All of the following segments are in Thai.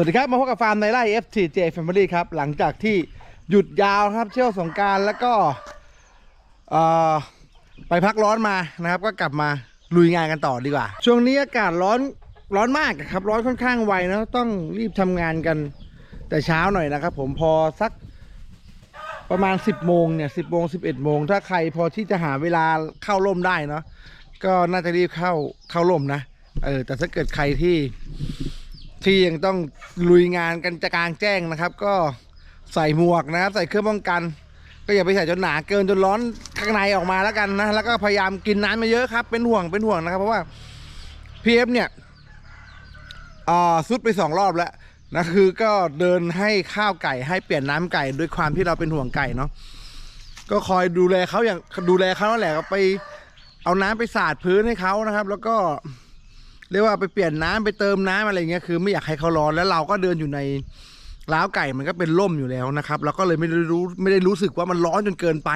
วัสดีครับ มาพบกับฟาร์มในไร่ FTJ Family ครับ หลังจากที่หยุดยาวครับเที่ยวสงการแล้วก็ไปพักร้อนมานะครับ ก็กลับมาลุยงานกันต่อดีกว่า ช่วงนี้อากาศร้อนร้อนมากครับ ร้อนค่อนข้างไวนะต้องรีบทำงานกันแต่เช้าหน่อยนะครับ ผมพอสักประมาณ 10โมงเนี่ย10โมง11โมงถ้าใครพอที่จะหาเวลาเข้าร่มได้เนาะก็น่าจะรีบเข้าเข้าร่มนะเออแต่ถ้าเกิดใครที่ ที่ยังต้องลุยงานกันจะกลางแจ้งนะครับ ก็ใส่หมวกนะครับ ใส่เครื่องป้องกัน ก็อย่าไปใส่จนหนาเกินจนร้อนข้างในออกมาแล้วกันนะแล้วก็พยายามกินน้ำมาเยอะครับ เป็นห่วงเป็นห่วงนะครับ เพราะว่าพีเอฟเนี่ยอ่าซุดไปสองรอบแล้วนะคือก็เดินให้ข้าวไก่ให้เปลี่ยนน้ำไก่ด้วยความที่เราเป็นห่วงไก่เนาะก็คอยดูแลเขาอย่างดูแลเขาแหละไปเอาน้ำไปสาดพื้นให้เขานะครับ แล้วก็ เรียกว่าไปเปลี่ยนน้ำไปเติมน้ำอะไรเงี้ยคือไม่อยากให้เขาร้อนแล้วเราก็เดินอยู่ในล้าวไก่มันก็เป็นร่มอยู่แล้วนะครับเราก็เลยไม่ได้รู้ไม่ได้รู้สึกว่ามันร้อนจนเกินไป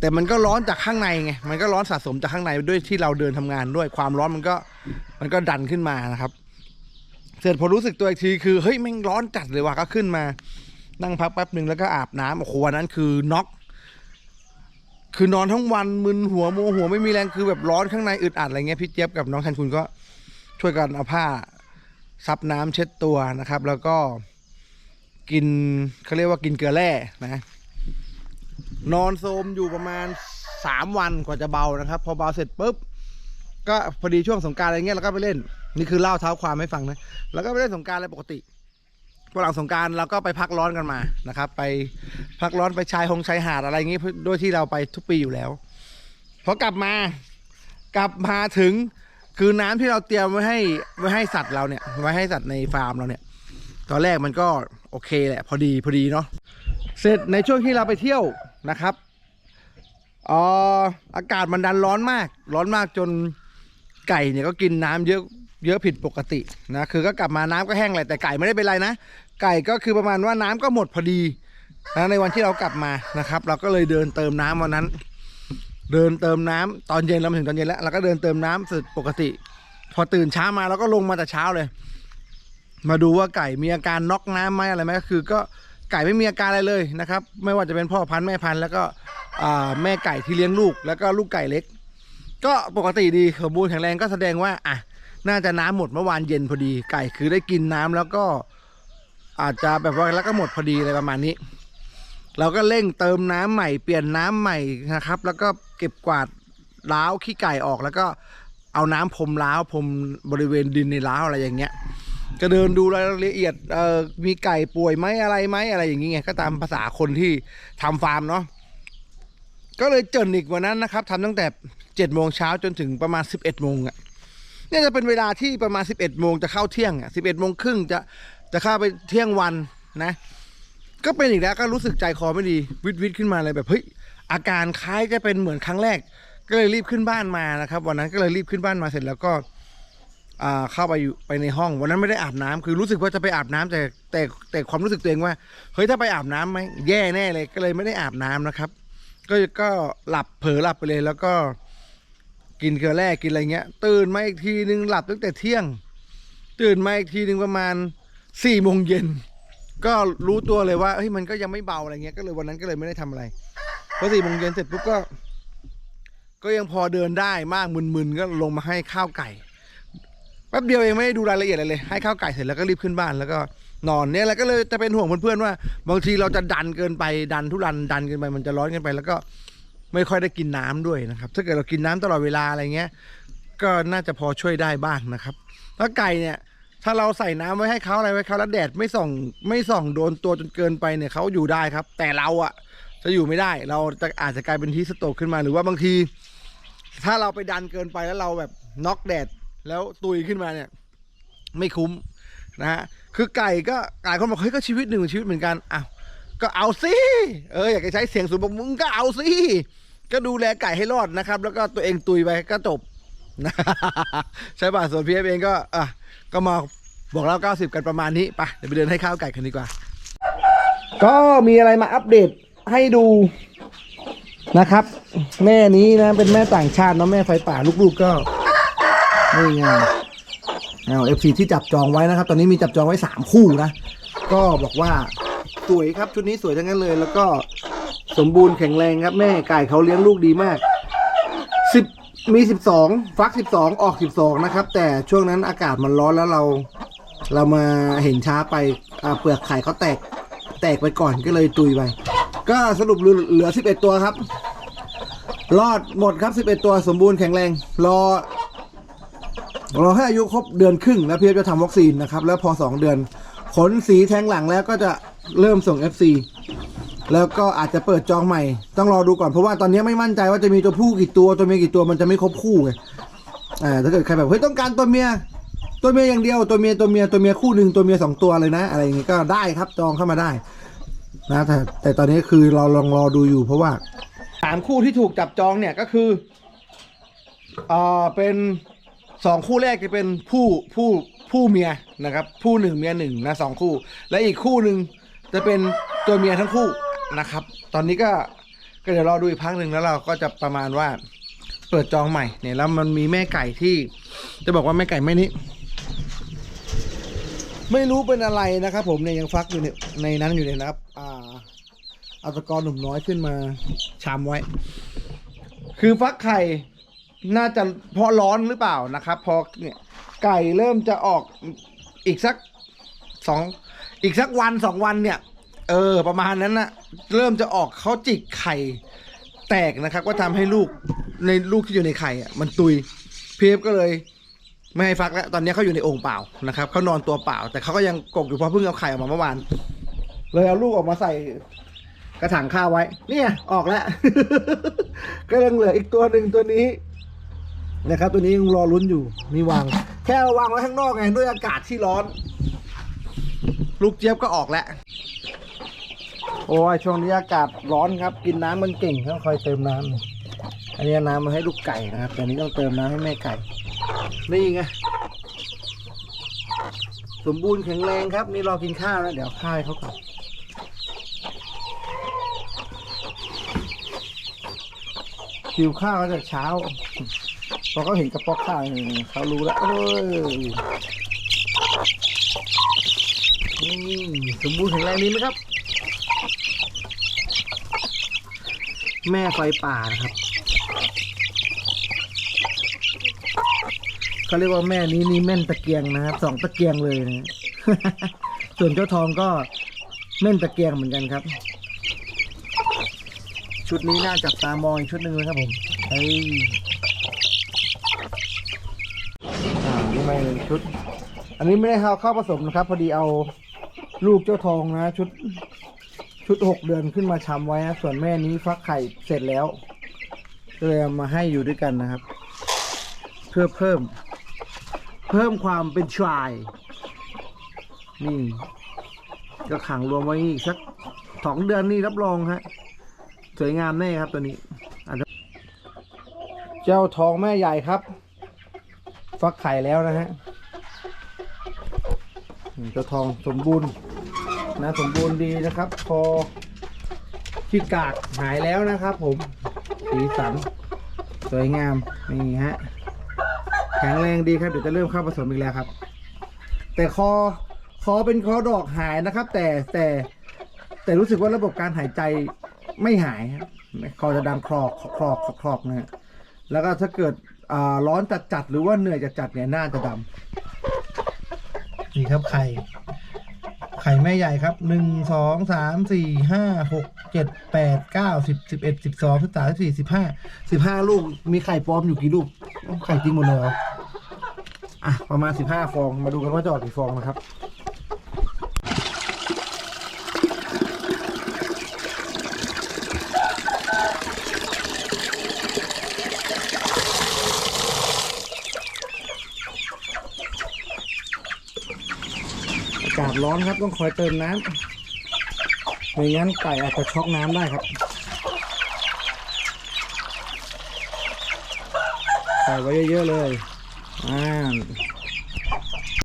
แต่มันก็ร้อนจากข้างในไงมันก็ร้อนสะสมจากข้างในด้วยที่เราเดินทำงานด้วยความร้อนมันก็มันก็ดันขึ้นมานะครับ เสร็จพอรู้สึกตัวอีกทีคือเฮ้ยแม่งร้อนจัดเลยว่ะก็ขึ้นมา นั่งพักแป๊บหนึ่งแล้วก็อาบน้ำโอ้โหวันนั้นคือน็อกคือนอนทั้งวันมึนหัวโมหัวไม่มีแรงคือแบบร้อนข้างในอึดอัดอะไรเงี้ยพี่เจี๊ยบกับน้องแทนคุณก็ ช่วยกันเอาผ้าซับน้ำเช็ดตัวนะครับ แล้วก็กินเขาเรียกว่ากินเกลือแร่นะ นอนโซมอยู่ประมาณสามวันกว่าจะเบานะครับ พอเบาเสร็จปุ๊บก็พอดีช่วงสงการอะไรเงี้ยเราก็ไปเล่น นี่คือเล่าเท้าความให้ฟังนะแล้วก็ไปเล่นสงการอะไรปกติพอหลังสงการเราก็ไปพักร้อนกันมานะครับ ไปพักร้อนไปชายหงชายหาดอะไรอย่างงี้โดยที่เราไปทุกปีอยู่แล้วพอกลับมากลับมาถึง คือน้ำที่เราเตรียมไว้ให้ไว้ให้สัตว์เราเนี่ย ไว้ให้สัตว์ในฟาร์มเราเนี่ย ตอนแรกมันก็โอเคแหละ พอดีพอดีเนาะเสร็จในช่วงที่เราไปเที่ยวนะครับอ่ออากาศมันดันร้อนมาก ร้อนมากจนไก่เนี่ยก็กินน้ำเยอะเยอะผิดปกตินะคือก็กลับมาน้ำก็แห้งแหละแต่ไก่ไม่ได้เป็นไรนะ ไก่ก็คือประมาณว่าน้ำก็หมดพอดีนะในวันที่เรากลับมานะครับ เราก็เลยเดินเติมน้ำวันนั้น เดินเติมน้ำตอนเย็นเราถึงตอนเย็นแล้วเราก็เดินเติมน้ำเสร็จปกติ พอตื่นเช้ามาเราก็ลงมาแต่เช้าเลย มาดูว่าไก่มีอาการน็อกน้ำไหมอะไรไหมก็คือก็ไก่ไม่มีอาการอะไรเลยนะครับ ไม่ว่าจะเป็นพ่อพันธุ์แม่พันธุ์แล้วก็แม่ไก่ที่เลี้ยงลูกแล้วก็ลูกไก่เล็ก ก็ปกติดีสมบูรณ์แข็งแรงก็แสดงว่าอะน่าจะน้ำหมดเมื่อวานเย็นพอดี ไก่คือได้กินน้ำแล้วก็อาจจะแบบว่าแล้วก็หมดพอดีอะไรประมาณนี้ เราก็เร่งเติมน้ำใหม่เปลี่ยนน้ำใหม่นะครับ แล้วก็เก็บกวาดล้าวขี้ไก่ออกแล้วก็เอาน้ำพรมล้าวพรมบริเวณดินในล้าวอะไรอย่างเงี้ยก็เดินดูรายละเอียดเอ่อมีไก่ป่วยไหมอะไรไหมอะไรอย่างเงี้ยก็ตามภาษาคนที่ทำฟาร์มเนาะก็เลยเจนอีกวันนั้นนะครับทำตั้งแต่เจ็ดโมงเช้าจนถึงประมาณสิบเอ็ดโมงอะเนี่ยจะเป็นเวลาที่ประมาณสิบเอ็ดโมงจะเข้าเที่ยงอะสิบเอ็ดโมงครึ่งจะจะเข้าไปเที่ยงวันนะ ก็เป็นอีกแล้วก็รู้สึกใจคอไม่ดีวิดวิดขึ้นมาเลยแบบเฮ้ยอาการคล้ายจะเป็นเหมือนครั้งแรก ก็เลยรีบขึ้นบ้านมานะครับ วันนั้นก็เลยรีบขึ้นบ้านมาเสร็จแล้วก็อ่าเข้าไปอยู่ไปในห้อง วันนั้นไม่ได้อาบน้ำคือรู้สึกว่าจะไปอาบน้ำแต่แต่แต่ความรู้สึกตัวเองว่าเฮ้ยถ้าไปอาบน้ำไหมแย่แน่เลยก็เลยไม่ได้อาบน้ำนะครับ ก็ก็หลับเผลอหลับไปเลยแล้วก็กินเกลือแร่กินอะไรเงี้ย ตื่นมาอีกทีนึงหลับตั้งแต่เที่ยง ตื่นมาอีกทีนึงประมาณสี่โมงเย็น ก็รู้ตัวเลยว่าเฮ้ยมันก็ยังไม่เบาอะไรเงี้ยก็เลยวันนั้นก็เลยไม่ได้ทำอะไรพอสี่โมงเย็นเสร็จปุ๊บก็ ก็ยังพอเดินได้มากมึนๆก็ลงมาให้ข้าวไก่แป๊บเดียวเองไม่ได้ดูรายละเอียดอะไรเลยให้ข้าวไก่เสร็จแล้วก็รีบขึ้นบ้านแล้วก็นอนเนี่ยแหละก็เลยจะเป็นห่วงเพื่อนๆว่า บางทีเราจะดันเกินไปดันทุรันดันเกินไปมันจะร้อนเกินไปแล้วก็ไม่ค่อยได้กินน้ำด้วยนะครับ ถ้าเกิดเรากินน้ำตลอดเวลาอะไรเงี้ย ก็น่าจะพอช่วยได้บ้างนะครับ แล้วไก่เนี่ย ถ้าเราใส่น้ำไว้ให้เขาอะไรไว้เขาแล้วแดดไม่ส่องไม่ส่องโดนตัวจนเกินไปเนี่ยเขาอยู่ได้ครับ แต่เราอะจะอยู่ไม่ได้ เราจะอาจจะกลายเป็นที่สโตกขึ้นมาหรือว่าบางที ถ้าเราไปดันเกินไปแล้วเราแบบน็อกแดดแล้วตุยขึ้นมาเนี่ย ไม่คุ้มนะฮะคือไก่ก็หลายคนบอกเฮ้ยก็ชีวิตหนึ่งชีวิตเหมือนกันอ้าวก็เอาสิเอออยากจะใช้เสียงสูงบอกมึงก็เอาสิก็ดูแลไก่ให้รอดนะครับ แล้วก็ตัวเองตุยไปก็จบ ใช่ป่ะส่วนพีเอฟเองก็อะก็มาบอกเล่า90 กันประมาณนี้ไปเดี๋ยวไปเดินให้ข้าวไก่กันดีกว่า ก็มีอะไรมาอัปเดตให้ดูนะครับ แม่นี้นะเป็นแม่ต่างชาติเนาะแม่ไฟป่าลูกๆก็นี่ไงเอาเอฟซีที่จับจองไว้นะครับ ตอนนี้มีจับจองไว้สามคู่นะ ก็บอกว่าสวยครับชุดนี้สวยทั้งนั้นเลย แล้วก็สมบูรณ์แข็งแรงครับ แม่ไก่เขาเลี้ยงลูกดีมากสิบ มีสิบสองฟักสิบสองออกสิบสองนะครับ แต่ช่วงนั้นอากาศมันร้อนแล้วเรา เรามาเห็นช้าไปอ่าเปลือกไข่เขาแตก แตกไปก่อนก็เลยตุยไป ก็สรุปเหลือเหลือสิบเอ็ดตัวครับ รอดหมดครับสิบเอ็ดตัวสมบูรณ์แข็งแรง รอรอให้อายุครบเดือนครึ่งแล้วเพี่เอจะทำวัคซีนนะครับ แล้วพอสองเดือนขนสีแทงหลังแล้วก็จะเริ่มส่ง FC แล้วก็อาจจะเปิดจองใหม่ ต้องรอดูก่อน เพราะว่าตอนนี้ไม่มั่นใจว่าจะมีตัวผู้กี่ตัวตัวเมียกี่ตัวมันจะไม่ครบคู่ไงอ่าถ้าเกิดใครแบบเฮ้ยต้องการตัวเมีย ตัวเมียอย่างเดียวตัวเมียตัวเมียตัวเมียคู่หนึ่งตัวเมียสองตัวเลยนะ อะไรอย่างงี้ก็ได้ครับจองเข้ามาได้ นะแต่แต่ตอนนี้คือเราลองรอดูอยู่ เพราะว่าสามคู่ที่ถูกจับจองเนี่ยก็คืออ่าเป็นสองคู่แรกจะเป็นผู้ผู้ผู้เมียนะครับ ผู้หนึ่งเมียหนึ่งนะสองคู่ และอีกคู่หนึ่งจะเป็นตัวเมียทั้งคู่ นะครับ ตอนนี้ก็ก็เดี๋ยวรอดูอีกพักหนึ่งแล้วเราก็จะประมาณว่าเปิดจองใหม่เนี่ยแล้วมันมีแม่ไก่ที่ จะบอกว่าแม่ไก่แม่นี้ไม่รู้เป็นอะไรนะครับ ผมเนี่ยยังฟักอยู่ในในนั้นอยู่เลยนะครับ อ่าเอาตะกอนหนุ่มน้อยขึ้นมาชามไว้ คือฟักไข่น่าจะเพราะร้อนหรือเปล่านะครับ พอเนี่ยไก่เริ่มจะออกอีกสักสองอีกสักวันสองวันเนี่ย เออ ประมาณนั้นนะเริ่มจะออกเขาจิกไข่แตกนะครับ ก็ทำให้ลูกในลูกที่อยู่ในไข่อะมันตุยพีเอฟก็เลย ไม่ให้ฟักแล้ว ตอนนี้เขาอยู่ในโอ่งเปล่านะครับเขานอนตัวเปล่า แต่เขาก็ยังกกอยู่เพราะเพิ่งเอาไข่ออกมาเมื่อวานเลยเอาลูกออกมาใส่กระถางข้าวไว้ เนี่ยออกแล้ว ก็ยังเหลืออีกตัวหนึ่งตัวนี้นะครับ ตัวนี้ยังรอลุ้นอยู่มีวาง แค่วางไว้ข้างนอกไงด้วยอากาศที่ร้อน ลูกเจี๊ยบก็ออกแล้ว โอ้ยช่วงนี้อากาศร้อนครับ กินน้ำมันเก่งต้องคอยเติมน้ำหน่อยอันนี้น้ำมาให้ลูกไก่นะครับแต่นี้ต้องเติมน้ำให้แม่ไก่ นี่ไงสมบูรณ์แข็งแรงครับ นี่รอกินข้าวแล้วเดี๋ยวข้าวให้เขาก่อนหิวข้าวมาจากเช้าพอเขาเห็นกระป๋องข้าวเขารู้แล้วเออนี่สมบูรณ์แข็งแรงดีไหมครับ แม่ไฟป่านะครับเขาเรียกว่าแม่นี้นี่แม่นตะเกียงนะครับสองตะเกียงเลยนะส่วนเจ้าทองก็แม่นตะเกียงเหมือนกันครับ ชุดนี้น่าจับตามองอีกชุดหนึ่งเลยครับผมเฮ้ยอ่านี่ไม่ชุด อันนี้ไม่ได้เอาเข้าผสมนะครับ พอดีเอาลูกเจ้าทองนะ ชุด ชุดหกเดือนขึ้นมาช้ำไว้นะส่วนแม่นี้ฟักไข่เสร็จแล้วก็เลยเอามาให้อยู่ด้วยกันนะครับ เพื่อเพิ่ม เพิ่มความเป็นชายนี่ก็ขังรวมไว้อีกสักสองเดือนนี่รับรองฮะสวยงามแน่ครับตัวนี้ เจ้าทองแม่ใหญ่ครับ ฟักไข่แล้วนะฮะเจ้าทองสมบูรณ์ นะสมบูรณ์ดีนะครับ พอขี้กากหายแล้วนะครับ ผมสีสันสวยงามนี่ฮะแข็งแรงดีครับเดี๋ยวจะเริ่มเข้าผสมอีกแล้วครับ แต่คอคอเป็นคอดอกหายนะครับ แต่แต่แต่รู้สึกว่าระบบการหายใจไม่หายครับคอจะดังคลอกคลอกคลอกนะฮะแล้วก็ถ้าเกิดอ่าร้อนจัดจัดหรือว่าเหนื่อยจัดจัดเนี่ยหน้าจะดำนี่ครับไข่ ไข่แม่ใหญ่ครับหนึ่งสองสามสี่ห้าหกเจ็ดแปดเก้าสิบสิบเอ็ดสิบสองสิบสามสิบสี่สิบห้าสิบห้าลูก มีไข่ปลอมอยู่กี่ลูกไข่จริงหมดเลยเหรออะ ประมาณสิบห้าฟองมาดูกันว่าจะออกกี่ฟองนะครับากาศร้อนครับต้องคอยเติมน้ำไม่งั้นไก่อาจจะช็อกน้ำได้ครับใส่ไว้เยอะๆเลยอ่า